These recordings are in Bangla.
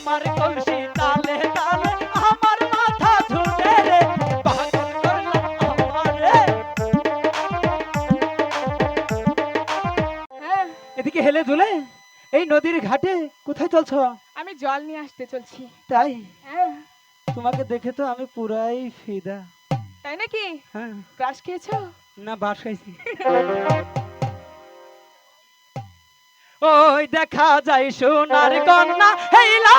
আমার কলসি তালে তালে আমার মাথা ঝুলে রে পাগল করলাম আমারে। হ্যাঁ। এদিকে হেলে দুলে এই নদীর ঘাটে কোথায় চলছো? আমি জল নিয়ে আসতে চলছি। তাই? হ্যাঁ। তোমাকে দেখে তো আমি পুরাই ফিদা। তাই নাকি? হ্যাঁ। ক্রাশ খেয়েছো? না বাস খাইছি। ওই দেখা যায় সোনার কন্যা হেইলা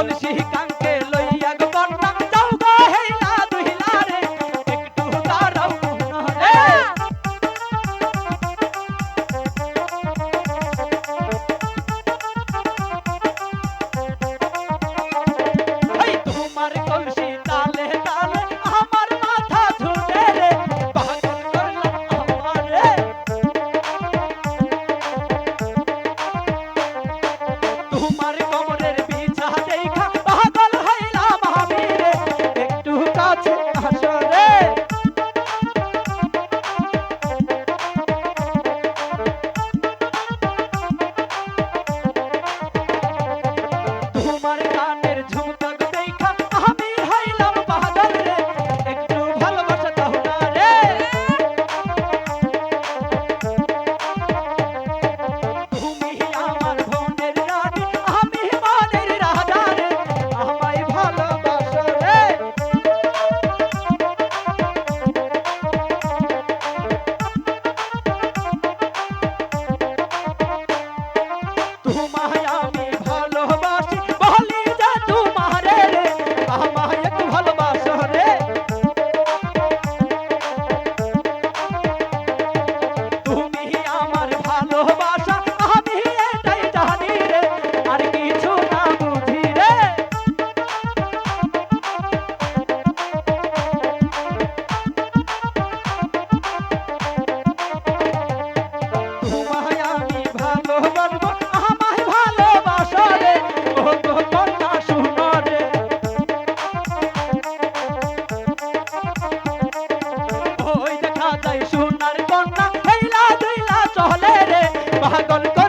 ধনসি কাঙ্ক মহাগণ